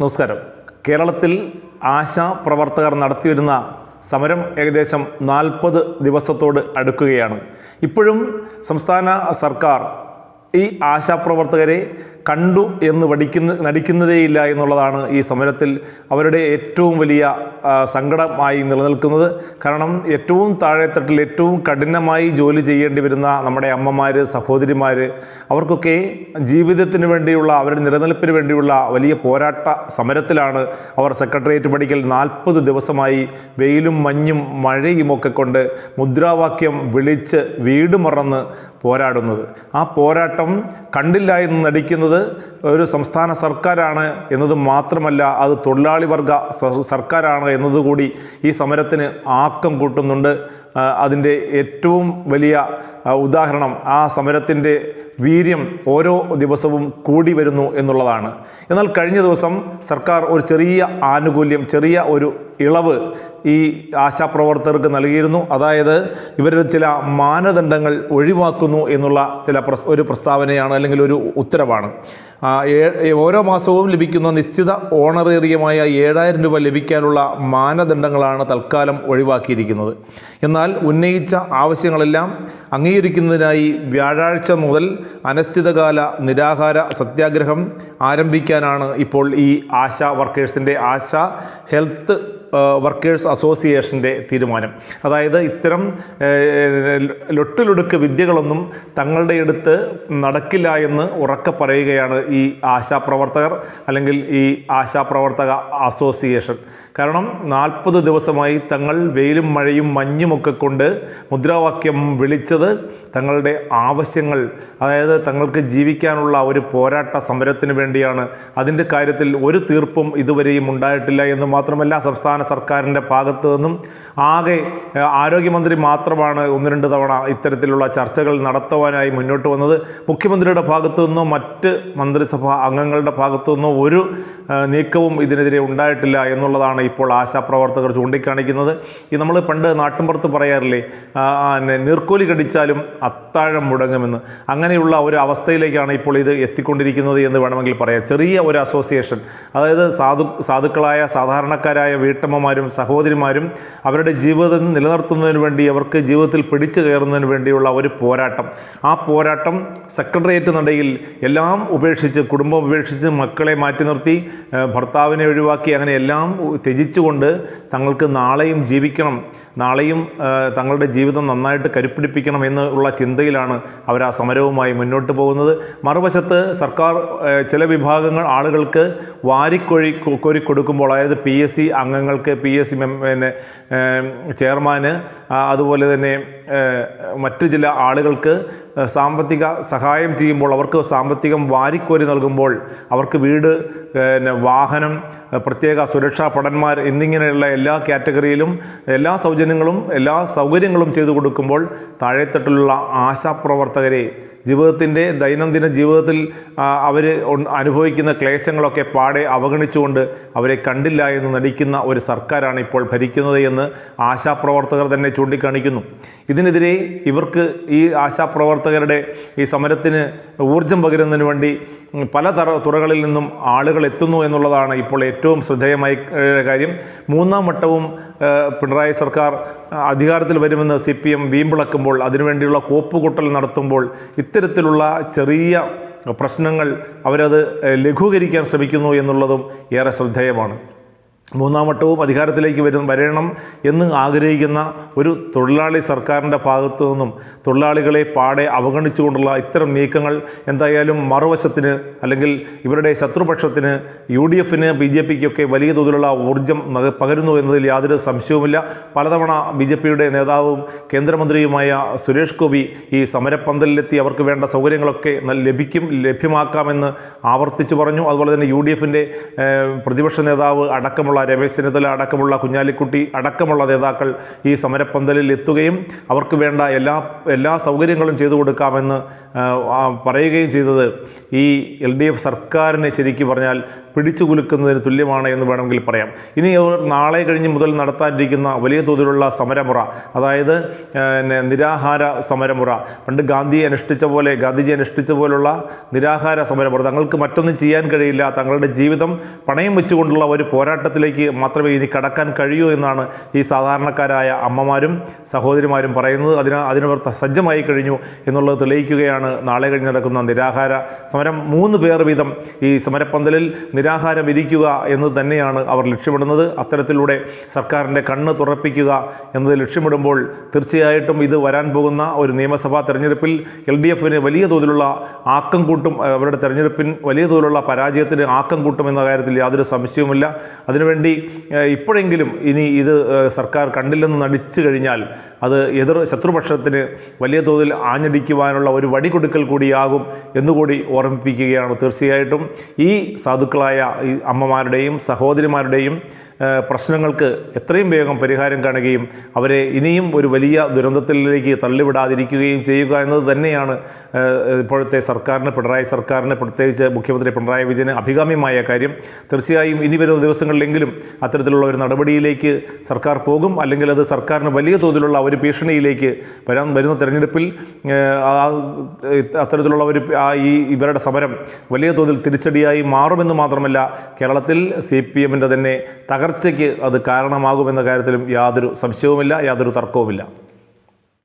നമസ്കാരം. കേരളത്തിൽ ആശാ പ്രവർത്തകർ നടത്തിവരുന്ന സമരം ഏകദേശം നാൽപ്പത് ദിവസത്തോട് അടുക്കുകയാണ്. ഇപ്പോഴും സംസ്ഥാന സർക്കാർ ഈ ആശാപ്രവർത്തകരെ കണ്ടു എന്ന് പഠിക്കുന്ന നടിക്കുന്നതേയില്ല എന്നുള്ളതാണ് ഈ സമരത്തിൽ അവരുടെ ഏറ്റവും വലിയ സങ്കടമായി നിലനിൽക്കുന്നത്. കാരണം ഏറ്റവും താഴെത്തട്ടിൽ ഏറ്റവും കഠിനമായി ജോലി ചെയ്യേണ്ടി വരുന്ന നമ്മുടെ അമ്മമാർ സഹോദരിമാർ അവർക്കൊക്കെ ജീവിതത്തിന് വേണ്ടിയുള്ള അവരുടെ നിലനിൽപ്പിന് വേണ്ടിയുള്ള വലിയ പോരാട്ട സമരത്തിലാണ് അവർ സെക്രട്ടേറിയറ്റ് പഠിക്കൽ നാൽപ്പത് ദിവസമായി വെയിലും മഞ്ഞും മഴയും ഒക്കെ കൊണ്ട് മുദ്രാവാക്യം വിളിച്ച് വീട് മറന്ന് പോരാടുന്നത്. ആ പോരാട്ടം കണ്ടില്ല എന്ന് നടിക്കുന്നത് ഒരു സംസ്ഥാന സർക്കാരാണ് എന്നത് മാത്രമല്ല അത് തൊഴിലാളി വർഗ സർക്കാരാണ് എന്നതുകൂടി ഈ സമരത്തിന് ആക്കം കൂട്ടുന്നുണ്ട്. അതിന്റെ ഏറ്റവും വലിയ ഉദാഹരണം ആ സമരത്തിന്റെ വീര്യം ഓരോ ദിവസവും കൂടി വരുന്നു എന്നുള്ളതാണ്. എന്നാൽ കഴിഞ്ഞ ദിവസം സർക്കാർ ഒരു ചെറിയ ആനുകൂല്യം ചെറിയ ഒരു ഇളവ് ഈ ആശാപ്രവർത്തകർക്ക് നൽകിയിരുന്നു. അതായത് ഇവരുടെ ചില മാനദണ്ഡങ്ങൾ ഒഴിവാക്കുന്നു എന്നുള്ള ചില ഒരു പ്രസ്താവനയാണ് അല്ലെങ്കിൽ ഒരു ഉത്തരവാണ്. ഓരോ മാസവും ലഭിക്കുന്ന നിശ്ചിത ഓണറേറിയമായ ഏഴായിരം രൂപ ലഭിക്കാനുള്ള മാനദണ്ഡങ്ങളാണ് തൽക്കാലം ഒഴിവാക്കിയിരിക്കുന്നത്. എന്നാൽ ഉന്നയിച്ച ആവശ്യങ്ങളെല്ലാം അംഗീകരിക്കുന്നതിനായി വ്യാഴാഴ്ച മുതൽ അനിശ്ചിതകാല നിരാഹാര സത്യാഗ്രഹം ആരംഭിക്കാനാണ് ഇപ്പോൾ ഈ ആശ വർക്കേഴ്സിന്റെ ആശ. ഹെൽത്ത് വർക്കേഴ്സ് അസോസിയേഷന്റെ തീരുമാനം. അതായത് ഇത്തരം ലൊട്ടിലൊടുക്ക് വിദ്യകളൊന്നും തങ്ങളുടെ അടുത്ത് നടക്കില്ല എന്ന് ഉറക്കെ പറയുകയാണ് ഈ ആശാപ്രവർത്തകർ അല്ലെങ്കിൽ ഈ ആശാപ്രവർത്തക അസോസിയേഷൻ കാരണം നാൽപ്പത് ദിവസമായി തങ്ങൾ വെയിലും മഴയും മഞ്ഞുമൊക്കെ കൊണ്ട് മുദ്രാവാക്യം വിളിച്ചത് തങ്ങളുടെ ആവശ്യങ്ങൾ അതായത് തങ്ങൾക്ക് ജീവിക്കാനുള്ള ഒരു പോരാട്ട സമരത്തിന് വേണ്ടിയാണ്. അതിന്റെ കാര്യത്തിൽ ഒരു തീർപ്പും ഇതുവരെയും ഉണ്ടായിട്ടില്ല എന്ന് മാത്രമല്ല സംസ്ഥാന സർക്കാരിന്റെ ഭാഗത്തു നിന്നും ആകെ ആരോഗ്യമന്ത്രി മാത്രമാണ് ഒന്ന് രണ്ട് തവണ ഇത്തരത്തിലുള്ള ചർച്ചകൾ നടത്തുവാനായി മുന്നോട്ട് വന്നത്. മുഖ്യമന്ത്രിയുടെ ഭാഗത്തു നിന്നോ മറ്റ് മന്ത്രിസഭാ അംഗങ്ങളുടെ ഭാഗത്തു നിന്നോ ഒരു നീക്കവും ഇതിനെതിരെ ഉണ്ടായിട്ടില്ല എന്നുള്ളതാണ് ഇപ്പോൾ ആശാപ്രവർത്തകർ ചൂണ്ടിക്കാണിക്കുന്നത്. ഈ നമ്മൾ പണ്ട് നാട്ടിൻപുറത്ത് പറയാറില്ലേ നീർക്കോലി കടിച്ചാലും അത്താഴം മുടങ്ങുമെന്ന്. അങ്ങനെയുള്ള ഒരു അവസ്ഥയിലേക്കാണ് ഇപ്പോൾ ഇത് എത്തിക്കൊണ്ടിരിക്കുന്നത് എന്ന് വേണമെങ്കിൽ പറയാം. ചെറിയ ഒരു അസോസിയേഷൻ അതായത് സാധു സാധുക്കളായ സാധാരണക്കാരായ വീട്ടമ്മമാരും സഹോദരിമാരും അവരുടെ ജീവിതം നിലനിർത്തുന്നതിന് വേണ്ടി അവർക്ക് ജീവിതത്തിൽ പിടിച്ചു കയറുന്നതിന് വേണ്ടിയുള്ള ഒരു പോരാട്ടം. ആ പോരാട്ടം സെക്രട്ടേറിയറ്റ് നടയിൽ എല്ലാം ഉപേക്ഷിച്ച് കുടുംബം ഉപേക്ഷിച്ച് മക്കളെ മാറ്റി നിർത്തി ഭർത്താവിനെ ഒഴിവാക്കി അങ്ങനെ എല്ലാം ത്യജിച്ചുകൊണ്ട് തങ്ങൾക്ക് നാളെയും ജീവിക്കണം. നാളെയും തങ്ങളുടെ ജീവിതം നന്നായിട്ട് കരുപ്പിടിപ്പിക്കണം എന്നുള്ള ചിന്തയിലാണ് അവർ ആ സമരവുമായി മുന്നോട്ട് പോകുന്നത്. മറുവശത്ത് സർക്കാർ ചില വിഭാഗങ്ങൾ ആളുകൾക്ക് വാരിക്കൊഴി കോരി കൊടുക്കുമ്പോൾ അതായത് പി എസ് സി അംഗങ്ങൾക്ക് പി എസ് സി പിന്നെ ചെയർമാന് അതുപോലെ തന്നെ മറ്റു ചില ആളുകൾക്ക് സാമ്പത്തിക സഹായം ചെയ്യുമ്പോൾ അവർക്ക് സാമ്പത്തികം വാരിക്കോരി നൽകുമ്പോൾ അവർക്ക് വീട് പിന്നെ വാഹനം പ്രത്യേക സുരക്ഷാ ഭടന്മാർ എന്നിങ്ങനെയുള്ള എല്ലാ കാറ്റഗറിയിലും എല്ലാ സൗജന്യങ്ങളും എല്ലാ സൗകര്യങ്ങളും ചെയ്തു കൊടുക്കുമ്പോൾ താഴെത്തട്ടിലുള്ള ആശാപ്രവർത്തകരെ ജീവിതത്തിന്റെ ദൈനംദിന ജീവിതത്തിൽ അവർ അനുഭവിക്കുന്ന ക്ലേശങ്ങളൊക്കെ പാടെ അവഗണിച്ചുകൊണ്ട് അവരെ കണ്ടില്ല എന്ന് നടിക്കുന്ന ഒരു സർക്കാരാണ് ഇപ്പോൾ ഭരിക്കുന്നത് എന്ന് ആശാപ്രവർത്തകർ തന്നെ ചൂണ്ടിക്കാണിക്കുന്നു. ഇതിനെതിരെ ഇവർക്ക് ഈ ആശാപ്രവർത്തകരുടെ ഈ സമരത്തിന് ഊർജം പകരുന്നതിന് വേണ്ടി പല തറ തുറകളിൽ നിന്നും ആളുകൾ എത്തുന്നു എന്നുള്ളതാണ് ഇപ്പോൾ ഏറ്റവും ശ്രദ്ധേയമായ കാര്യം. മൂന്നാം വട്ടവും പിണറായി സർക്കാർ അധികാരത്തിൽ വരുമെന്ന് സി പി എം വീമ്പിളക്കുമ്പോൾ അതിനുവേണ്ടിയുള്ള കോപ്പുകൂട്ടൽ നടത്തുമ്പോൾ ഇത്തരത്തിലുള്ള ചെറിയ പ്രശ്നങ്ങൾ അവരത് ലഘൂകരിക്കാൻ ശ്രമിക്കുന്നു എന്നുള്ളതും ഏറെ ശ്രദ്ധേയമാണ്. മൂന്നാം വട്ടവും അധികാരത്തിലേക്ക് വരും വരണം എന്ന് ആഗ്രഹിക്കുന്ന ഒരു തൊഴിലാളി സർക്കാരിന്റെ ഭാഗത്തു നിന്നും തൊഴിലാളികളെ പാടെ അവഗണിച്ചുകൊണ്ടുള്ള ഇത്തരം നീക്കങ്ങൾ എന്തായാലും മറുവശത്തിന് അല്ലെങ്കിൽ ഇവരുടെ ശത്രുപക്ഷത്തിന് യു ഡി എഫിന് ബി ജെ പിക്കൊക്കെ വലിയ തോതിലുള്ള ഊർജം പകരുന്നു എന്നതിൽ യാതൊരു സംശയവുമില്ല. പലതവണ ബി ജെ പിയുടെ നേതാവും കേന്ദ്രമന്ത്രിയുമായ സുരേഷ് ഗോപി ഈ സമരപ്പന്തലിലെത്തി അവർക്ക് വേണ്ട സൗകര്യങ്ങളൊക്കെ ലഭിക്കും ലഭ്യമാക്കാമെന്ന് ആവർത്തിച്ചു പറഞ്ഞു. അതുപോലെ തന്നെ യു ഡി എഫിന്റെ പ്രതിപക്ഷ നേതാവ് അടക്കമുള്ള രമേശ് ചെന്നിത്തല അടക്കമുള്ള കുഞ്ഞാലിക്കുട്ടി അടക്കമുള്ള നേതാക്കൾ ഈ സമരപ്പന്തലിൽ എത്തുകയും അവർക്ക് വേണ്ട എല്ലാ എല്ലാ സൗകര്യങ്ങളും ചെയ്തു കൊടുക്കാമെന്ന് പറയുകയും ചെയ്തത് ഈ എൽ ഡി എഫ് സർക്കാരിനെ ശരിക്കും പറഞ്ഞാൽ പിടിച്ചു കുലുക്കുന്നതിന് തുല്യമാണ് എന്ന് വേണമെങ്കിൽ പറയാം. ഇനി അവർ നാളെ കഴിഞ്ഞ് മുതൽ നടത്താനിരിക്കുന്ന വലിയ തോതിലുള്ള സമരമുറ അതായത് പിന്നെ നിരാഹാര സമരമുറ. പണ്ട് ഗാന്ധിയെ അനുഷ്ഠിച്ച പോലെ ഗാന്ധിജി അനുഷ്ഠിച്ച പോലുള്ള നിരാഹാര സമരമുറ. തങ്ങൾക്ക് മറ്റൊന്നും ചെയ്യാൻ കഴിയില്ല. തങ്ങളുടെ ജീവിതം പണയം വെച്ചുകൊണ്ടുള്ള ഒരു പോരാട്ടത്തിലേക്ക് മാത്രമേ ഇനി കടക്കാൻ കഴിയൂ എന്നാണ് ഈ സാധാരണക്കാരായ അമ്മമാരും സഹോദരിമാരും പറയുന്നത്. അതിന് അതിനവർ സജ്ജമായി കഴിഞ്ഞു എന്നുള്ളത് തെളിയിക്കുകയാണ് നാളെ കഴിഞ്ഞ് നടക്കുന്ന നിരാഹാര സമരം. മൂന്ന് പേർ വീതം ഈ സമരപ്പന്തലിൽ നിരാഹാരം ഇരിക്കുക എന്ന് തന്നെയാണ് അവർ ലക്ഷ്യമിടുന്നത്. അത്തരത്തിലൂടെ സർക്കാരിന്റെ കണ്ണ് തുറപ്പിക്കുക എന്നത് ലക്ഷ്യമിടുമ്പോൾ തീർച്ചയായിട്ടും ഇത് വരാൻ പോകുന്ന ഒരു നിയമസഭാ തെരഞ്ഞെടുപ്പിൽ എൽ ഡി എഫിന് വലിയ തോതിലുള്ള ആക്കം കൂട്ടും അവരുടെ തെരഞ്ഞെടുപ്പിൻ വലിയ തോതിലുള്ള പരാജയത്തിന് ആക്കം കൂട്ടും എന്ന കാര്യത്തിൽ യാതൊരു സംശയവുമില്ല. അതിനുവേണ്ടി ഇപ്പോഴെങ്കിലും ഇനി ഇത് സർക്കാർ കണ്ടില്ലെന്ന് നടിച്ചു കഴിഞ്ഞാൽ അത് എതിർ ശത്രുപക്ഷത്തിന് വലിയ തോതിൽ ആഞ്ഞടിക്കുവാനുള്ള ഒരു വടി കൊടുക്കൽ കൂടിയാകും എന്നുകൂടി ഓർമ്മിപ്പിക്കുകയാണ് തീർച്ചയായിട്ടും. ഈ സാധുക്കളായ ഈ അമ്മമാരുടെയും സഹോദരിമാരുടെയും പ്രശ്നങ്ങൾക്ക് എത്രയും വേഗം പരിഹാരം കാണുകയും അവരെ ഇനിയും ഒരു വലിയ ദുരന്തത്തിലേക്ക് തള്ളിവിടാതിരിക്കുകയും ചെയ്യുക എന്നത് തന്നെയാണ് ഇപ്പോഴത്തെ സർക്കാരിന് പിണറായി സർക്കാരിന് പ്രത്യേകിച്ച് മുഖ്യമന്ത്രി പിണറായി വിജയന് അഭികാമ്യമായ കാര്യം. തീർച്ചയായും ഇനി വരുന്ന ദിവസങ്ങളിലെങ്കിലും അത്തരത്തിലുള്ള ഒരു നടപടിയിലേക്ക് സർക്കാർ പോകും. അല്ലെങ്കിൽ അത് സർക്കാരിന് വലിയ തോതിലുള്ള ഒരു ഭീഷണിയിലേക്ക് വരാൻ വരുന്ന തെരഞ്ഞെടുപ്പിൽ അത്തരത്തിലുള്ള ഒരു ഈ ഇവരുടെ സമരം വലിയ തോതിൽ തിരിച്ചടിയായി മാറുമെന്ന് മാത്രമല്ല കേരളത്തിൽ സി പി എമ്മിന്റെ തന്നെ തകർച്ചയ്ക്ക് അത് കാരണമാകുമെന്ന കാര്യത്തിലും യാതൊരു സംശയവുമില്ല യാതൊരു തർക്കവുമില്ല.